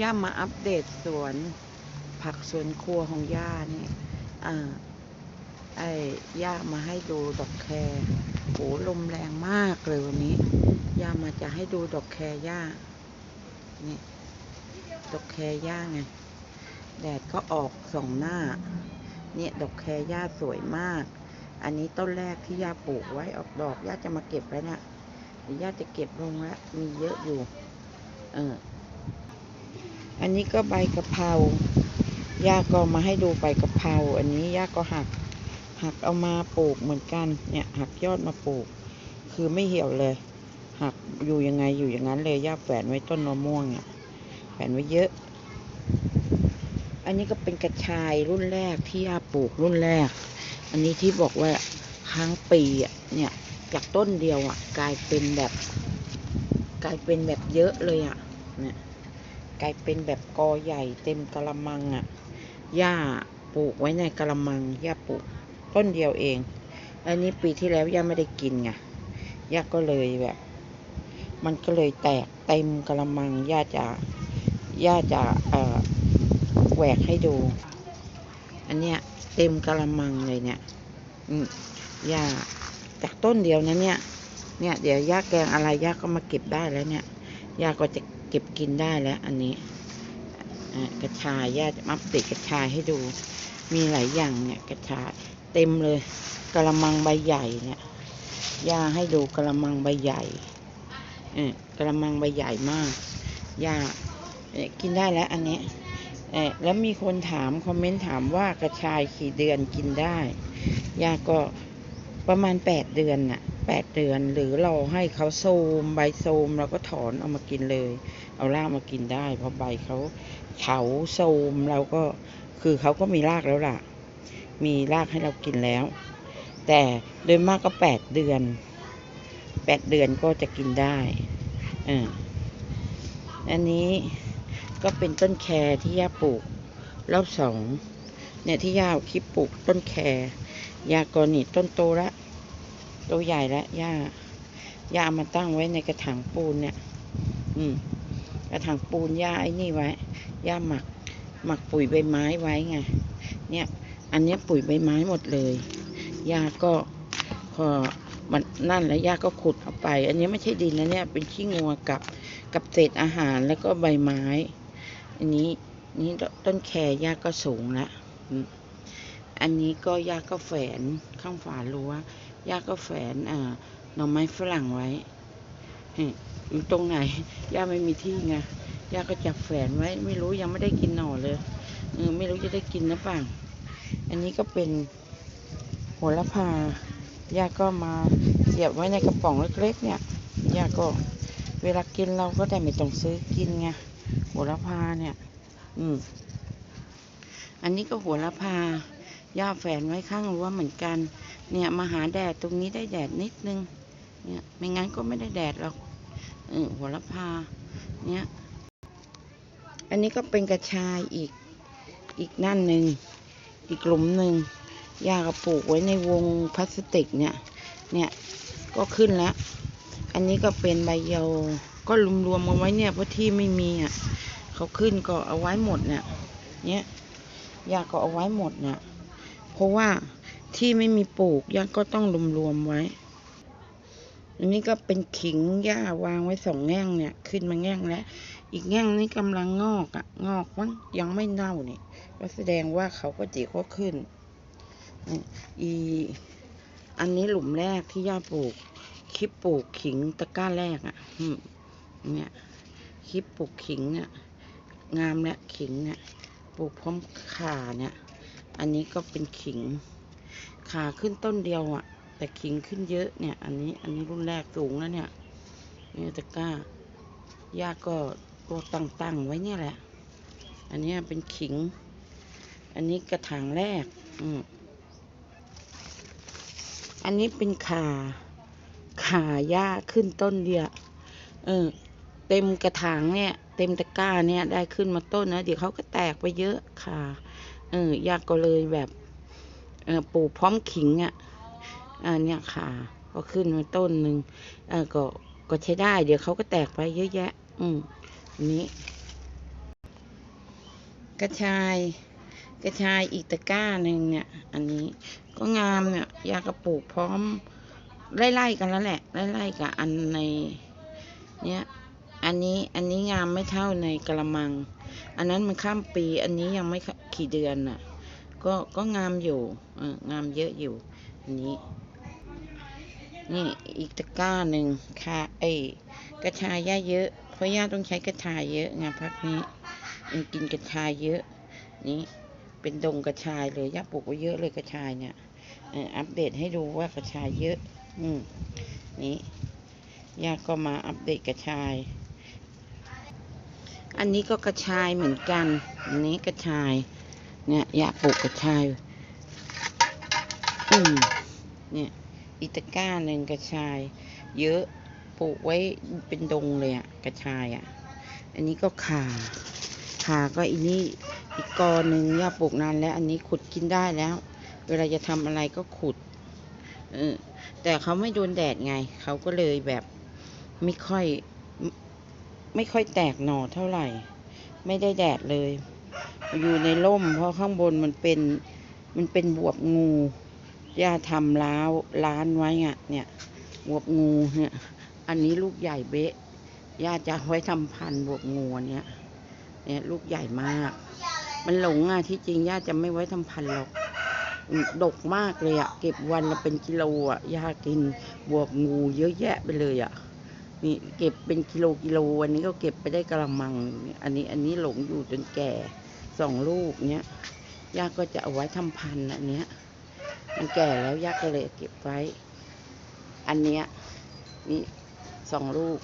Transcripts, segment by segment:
ย่ามาอัปเดตสวนผักสวนครัวของย่าเนี่ยอ่าไอ้ย่ามาให้ดูดอกแครโหลมแรงมากเลยวันนี้ ย่ามาจะให้ดูดอกแครย่านี่ดอกแครย่าไง แดดก็ออกสองหน้า เนี่ยดอกแครย่าสวยมาก อันนี้ต้นแรกที่ย่าปลูกไว้ออกดอกย่าจะมาเก็บแล้วเนี่ยเดี๋ยวย่าจะเก็บลงแล้วมีเยอะอยู่ เออ อันนี้ก็ใบกะเพรา ย่าก็มาให้ดูใบกะเพรา อันนี้ย่าก็หัก หักเอามาปลูกเหมือนกัน เนี่ยหักยอดมาปลูก คือไม่เหี่ยวเลย หักอยู่ยังไงอยู่อย่างนั้นเลย ย่าแฝนไว้ต้นมะม่วงอะแฝนไว้เยอะ อันนี้ก็เป็นกระชายรุ่นแรกที่ย่าปลูกรุ่นแรก อันนี้ที่บอกว่าครั้งปีอะ เนี่ยจากต้นเดียวอะ กลายเป็นแบบ กลายเป็นแบบเยอะเลยอะ เนี่ย กลายเป็นแบบกอใหญ่เต็มกระมังอะย่าปลูกไว้ในกระมังย่าปลูกต้นเดียวเอง อันนี้ปีที่แล้วย่าไม่ได้กินไงย่าก็เลยแบบ มันก็เลยแตกเต็มกระมังย่าจะย่าจะแหวกให้ดู อันเนี้ยเต็มกระมังเลยเนี่ยอืมย่าจากต้นเดียวนะเนี่ย เนี่ย เดี๋ยวย่าแกงอะไรย่าก็มาเก็บได้แล้วเนี่ยย่าก็จะ เก็บกินได้แล้ว อันนี้กระชายย่าจะมาติดกระชายให้ดู มีหลายอย่างเนี่ยกระชายเต็มเลยกระมังใบใหญ่เนี่ยย่าให้ดูกระมังใบใหญ่เออกระมังใบใหญ่มากย่ากินได้แล้วอันนี้เออแล้วมีคนถามคอมเมนต์ถามว่ากระชายกี่เดือนกินได้ย่าก็ประมาณแปดเดือนน่ะ แปดเดือน หรือเราให้เขาโซมใบโซมเราก็ถอนเอามากินเลย เอารากมากินได้ เพราะใบเขาเฉาโซมเราก็คือเขาก็มีรากแล้วล่ะ มีรากให้เรากินแล้ว แต่โดยมากก็แปดเดือนแปดเดือนก็จะกินได้เอออันนี้ก็เป็นต้นแครที่ย่าปลูกรอบสองเนี่ยที่ย่าคลิปปลูกต้นแครยากรนี่ต้นโตล้ว โตใหญ่แล้วย่าย่าเอามาตั้งไว้ในกระถางปูนเนี่ย อืม กระถางปูนย่าไอ้นี่ไว้ย่าหมัก หมักปุ๋ยใบไม้ไว้ไง เนี่ย อันนี้ปุ๋ยใบไม้หมดเลยย่าก็พอมันนั่นแล้วย่าก็ขุดเอาไป อันนี้ไม่ใช่ดินนะเนี่ย เป็นขี้งัวกับกับเศษอาหารแล้วก็ใบไม้ อันนี้นี่ต้นแครย่าก็สูงละอืมอันนี้ก็ย่าก็แฝนข้างฝารั้ว ย่าก็แฝนอ่าหน่อไม้ฝรั่งไว้อืมอยู่ตรงไหน ย่าไม่มีที่ไง ย่าก็จับแฝนไว้ ไม่รู้ยังไม่ได้กินหน่อเลยเออไม่รู้จะได้กินหรือเปล่าอันนี้ก็เป็นโหระพา ย่าก็มาเสียบไว้ในกระป๋องเล็กๆ เนี่ย ย่าก็เวลากินเราก็ได้ไม่ต้องซื้อกินไงโหระพาเนี่ย อืม อันนี้ก็โหระพา ย่าแฝนไว้ข้างรั้วเหมือนกัน เนี่ยมาหาแดดตรงนี้ได้แดดนิดนึง เนี่ยไม่งั้นก็ไม่ได้แดดหรอกเออโหระพา เนี่ย อันนี้ก็เป็นกระชายอีกอีกนั่นหนึ่งอีกหลุมหนึ่งยาก็ปลูกไว้ในวงพลาสติกเนี่ย เนี่ยก็ขึ้นแล้ว อันนี้ก็เป็นใบเยาก็รวมๆกันไว้เนี่ยเพราะที่ไม่มีอะเขาขึ้นก็เอาไว้หมดเนี่ย เนี่ยยาก็เอาไว้หมดเนี่ยเพราะว่า ที่ไม่มีปลูกย่าก็ต้องรวมๆไว้ อันนี้ก็เป็นขิงย่าวางไว้สองแง่งเนี่ย ขึ้นมาแง่งแล้ว อีกแง่งนี้กำลังงอกอะ งอกมั้งยังไม่เน่านี่ก็แสดงว่าเขาก็จีก็ขึ้น อีอันนี้หลุมแรกที่ย่าปลูก คลิปปลูกขิงตะกร้าแรกอะเนี่ย คลิปปลูกขิงเนี่ย งามและขิงเนี่ย ปลูกพร้อมขาเนี่ย อันนี้ก็เป็นขิง ขาขึ้นต้นเดียวอะ แต่ขิงขึ้นเยอะเนี่ย อันนี้อันนี้รุ่นแรกสูงแล้วเนี่ยเนี่ตะกร้าย่าก็ตัวตั้งๆไว้เนี่ยแหละ อันนี้เป็นขิง อันนี้กระถางแรก อืมอันนี้เป็นขาขาหญ้าขึ้นต้นเดียวเออ เต็มกระถางเนี่ย เต็มตะกร้าเนี่ยได้ขึ้นมาต้นนะเดี๋ยวเขาก็แตกไปเยอะค่ะ เออยาก็เลยแบบ เออปลูกพร้อมขิงอะ่ะอ่าเนี่ยค่ะ ก็ขึ้นมาต้นหนึ่งเออก็ก็ใช้ได้ เดี๋ยวเขาก็แตกไปเยอะแยะ อืมอันนี้ กระชายกระชายอีกตะกร้าหนึ่งเนี่ย อันนี้ก็งามเนี่ย ยากระปลูกพร้อม ไล่ๆกันแล้วแหละ ไล่ๆกับอันใน เนี่ย อันนี้ อันนี้งามไม่เท่าในกระมัง อันนั้นมันข้ามปี อันนี้ยังไม่กี่เดือนน่ะ ก็ก็งามอยู่งามเยอะอยู่ อันนี้ นี่อีกตะกร้าหนึ่งค่ะไอ้กระชายย่าเยอะ เพราะย่าต้องใช้กระชายเยอะไงพักนี้ยังกินกระชายเยอะ นี่เป็นดงกระชายเลยย่าปลูกไว้เยอะเลยกระชายเนี่ยอออัปเดตให้ดูว่ากระชายเยอะ อืมนี่ย่าก็มาอัปเดตกระชาย อันนี้ก็กระชายเหมือนกัน อันนี้กระชาย เนี่ยยาปลูกกระชาย อืมเนี่ยอีตะกร้าหนึ่งกระชาย เยอะปลูกไว้เป็นดงเลยอะกระชายอะอันนี้ก็ขาขาก็อีนี่อีกกอหนึ่งย่าปลูกนานแล้ว อันนี้ขุดกินได้แล้ว เวลาจะทำอะไรก็ขุดเออแต่เขาไม่โดนแดดไง เขาก็เลยแบบไม่ค่อย ไม่ไม่ค่อยแตกหน่อเท่าไหร่ ไม่ได้แดดเลย อยู่ในร่ม เพราะข้างบนมันเป็นมันเป็นบวบงูย่าทำล้าวร้านไว้อะเนี่ยบวบงูเนี่ยอันนี้ลูกใหญ่เบ๊ะย่าจะไว้ทำพันธุ์บวบงูอันเนี่ยเนี่ยลูกใหญ่มาก มันหลงอะที่จริงย่าจะไม่ไว้ทำพันธุ์หรอกดกมากเลยอะเก็บวันละเป็นกิโลอะย่ากินบวบงูเยอะแยะไปเลยอะนี่เก็บเป็นกิโลกิโลวันนี้ก็เก็บไปได้กระมัง อันนี้อันนี้หลงอยู่จนแก่ สองลูกเนี้ยย่าก็จะเอาไว้ทำพันธุ์อันเนี้ย มันแก่แล้วย่าก็เลยเก็บไว้ อันเนี้ยนี่สองลูก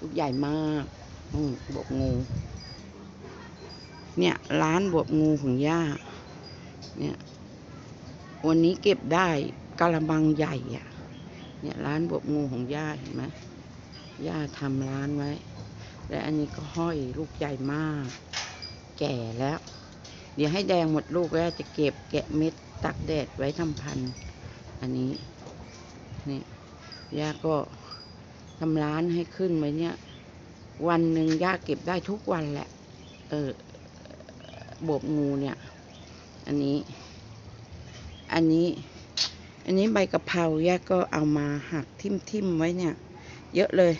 ลูกใหญ่มาก อืมบวบงู เนี่ยร้านบวบงูของย่า เนี่ย วันนี้เก็บได้กะละมังใหญ่อะเนี่ยร้านบวบงูของย่าเห็นไหมย่าทำร้านไว้ และอันนี้ก็ห้อยลูกใหญ่มาก แก่แล้ว เดี๋ยวให้แดงหมดลูกแล้วจะเก็บแกะเม็ดตักแดดไว้ทำพันธุ์อันนี้นี่ย่าก็ทำร้านให้ขึ้นไว้เนี่ย วันหนึ่งย่าเก็บได้ทุกวันแหละ เออบวบงูเนี่ย อันนี้ อันนี้ อันนี้ใบกะเพราย่าก็เอามาหักทิ่มทิมๆไว้เนี่ย เยอะเลย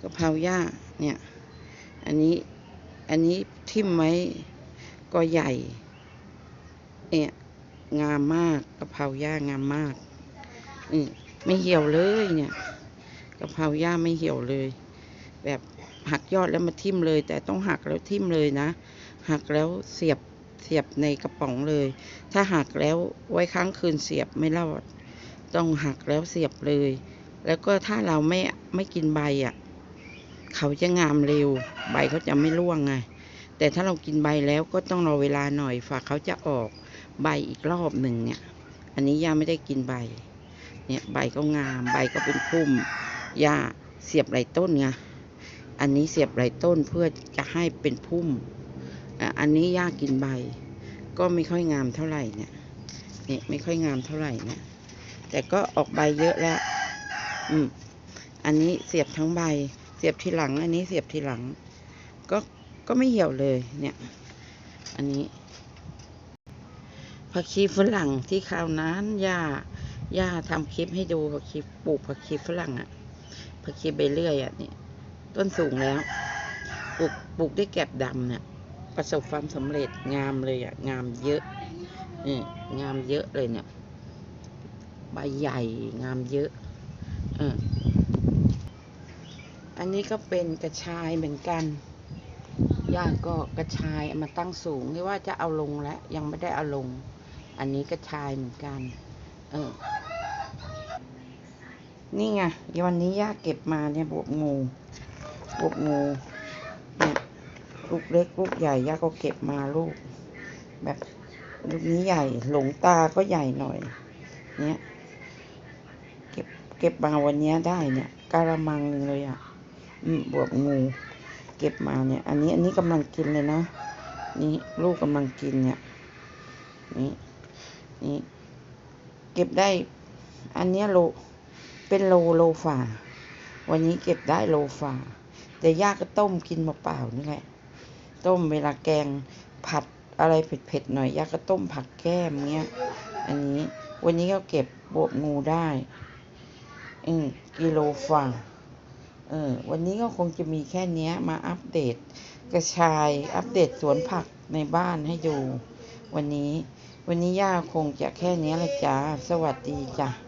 กะเพราย่าเนี่ย อันนี้ อันนี้ทิ่มไว้ก็ใหญ่เนี่ยงามมากกะเพราย่างามมากอืมไม่เหี่ยวเลยเนี่ยกะเพราย่าไม่เหี่ยวเลย แบบหักยอดแล้วมาทิ่มเลย แต่ต้องหักแล้วทิ่มเลยนะ หักแล้วเสียบเสียบในกระป๋องเลย ถ้าหักแล้วไว้ค้างคืนเสียบไม่รอด ต้องหักแล้วเสียบเลย แล้วก็ถ้าเราไม่ไม่กินใบอะ เขาจะงามเร็ว ใบเขาจะไม่ร่วงไง แต่ถ้าเรากินใบแล้วก็ต้องรอเวลาหน่อยฝากเขาจะออกใบอีกรอบหนึ่งเนี่ย อันนี้ย่าไม่ได้กินใบ เนี่ยใบก็งาม ใบก็เป็นพุ่มย่าเสียบไหลต้นไง อันนี้เสียบไหลต้นเพื่อจะให้เป็นพุ่ม อันนี้ย่ากินใบ ก็ไม่ค่อยงามเท่าไหร่เนี่ย เนี่ยไม่ค่อยงามเท่าไหร่เนี่ย แต่ก็ออกใบเยอะแล้ว อืม อันนี้เสียบทั้งใบ เสียบทีหลัง อันนี้เสียบทีหลัง ก็ก็ไม่เหี่ยวเลยเนี่ย อันนี้ผักชีฝรั่งที่คราวนั้นย่าย่าทำคลิปให้ดูผักชีปลูกผักชีฝรั่งอะผักชีใบเลื่อยอะเนี่ยต้นสูงแล้วปลูกปลูกได้แกบดำเนี่ยประสบความสำเร็จงามเลยอะงามเยอะนี่งามเยอะเลยเนี่ย ใบใหญ่งามเยอะ เออ นนี้ก็เป็นกระชายเหมือนกัน ย่าก็กระชายมาตั้งสูงที่ว่าจะเอาลงแล้วยังไม่ได้เอาลง อันนี้กระชายเหมือนกัน เออ นี่ไงวันนี้ย่าเก็บมาเนี่ยบวบงู บวบงูเนี่ยลูกเล็กลูกใหญ่ย่าก็เก็บมาลูก แบบลูกนี้ใหญ่ หลงตาก็ใหญ่หน่อย เนี่ย เก็บเก็บมาวันเนี้ยได้เนี่ยกะละมังหนึ่งเลยอะ บวบงูเก็บมาเนี่ย อันนี้อันนี้กำลังกินเลยนะ นี่ลูกกำลังกินเนี่ยนี่นี่เก็บได้ อันนี้โลเป็นโลโลฝ่า วันนี้เก็บได้โลฝ่า แต่ย่าก็ต้มกินเปล่านี่แหละ ต้มเวลาแกงผัดอะไรเผ็ดๆหน่อยย่าก็ต้มผักแก้มเงี้ย อันนี้วันนี้ก็เก็บบวบงูได้อืมกิโลฝ่า เออวันนี้ก็คงจะมีแค่เนี้ยมาอัปเดตกระชาย อัปเดตสวนผักในบ้านให้ดู วันนี้ วันนี้ย่าคงจะแค่เนี้ยละจ้า สวัสดีจ้ะ